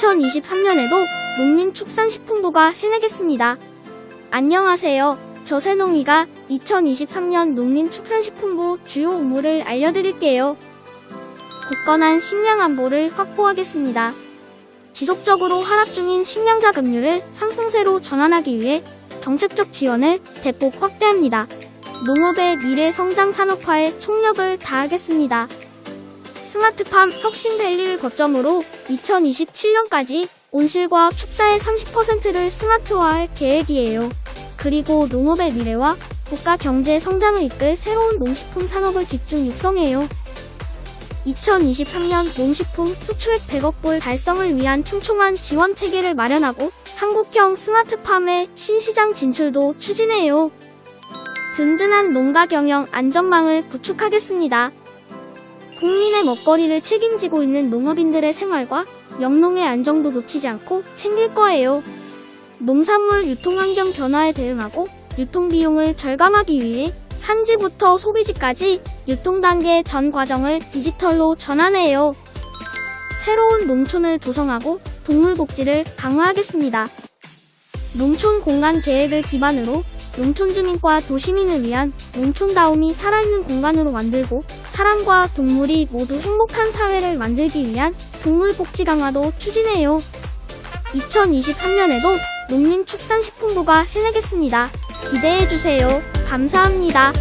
2023년에도 농림축산식품부가 해내겠습니다. 안녕하세요. 저새농이가 2023년 농림축산식품부 주요 업무를 알려드릴게요. 굳건한 식량 안보를 확보하겠습니다. 지속적으로 하락 중인 식량자 급류를 상승세로 전환하기 위해 정책적 지원을 대폭 확대합니다. 농업의 미래 성장 산업화에 총력을 다하겠습니다. 스마트팜 혁신밸리를 거점으로 2027년까지 온실과 축사의 30%를 스마트화할 계획이에요. 그리고 농업의 미래와 국가 경제 성장을 이끌 새로운 농식품 산업을 집중 육성해요. 2023년 농식품 수출액 100억 불 달성을 위한 촘촘한 지원 체계를 마련하고 한국형 스마트팜의 신시장 진출도 추진해요. 든든한 농가 경영 안전망을 구축하겠습니다. 국민의 먹거리를 책임지고 있는 농업인들의 생활과 영농의 안정도 놓치지 않고 챙길 거예요. 농산물 유통환경 변화에 대응하고 유통비용을 절감하기 위해 산지부터 소비지까지 유통단계 전 과정을 디지털로 전환해요. 새로운 농촌을 조성하고 동물복지를 강화하겠습니다. 농촌 공간 계획을 기반으로 농촌 주민과 도시민을 위한 농촌다움이 살아있는 공간으로 만들고 사람과 동물이 모두 행복한 사회를 만들기 위한 동물복지 강화도 추진해요. 2023년에도 농림축산식품부가 해내겠습니다. 기대해주세요. 감사합니다.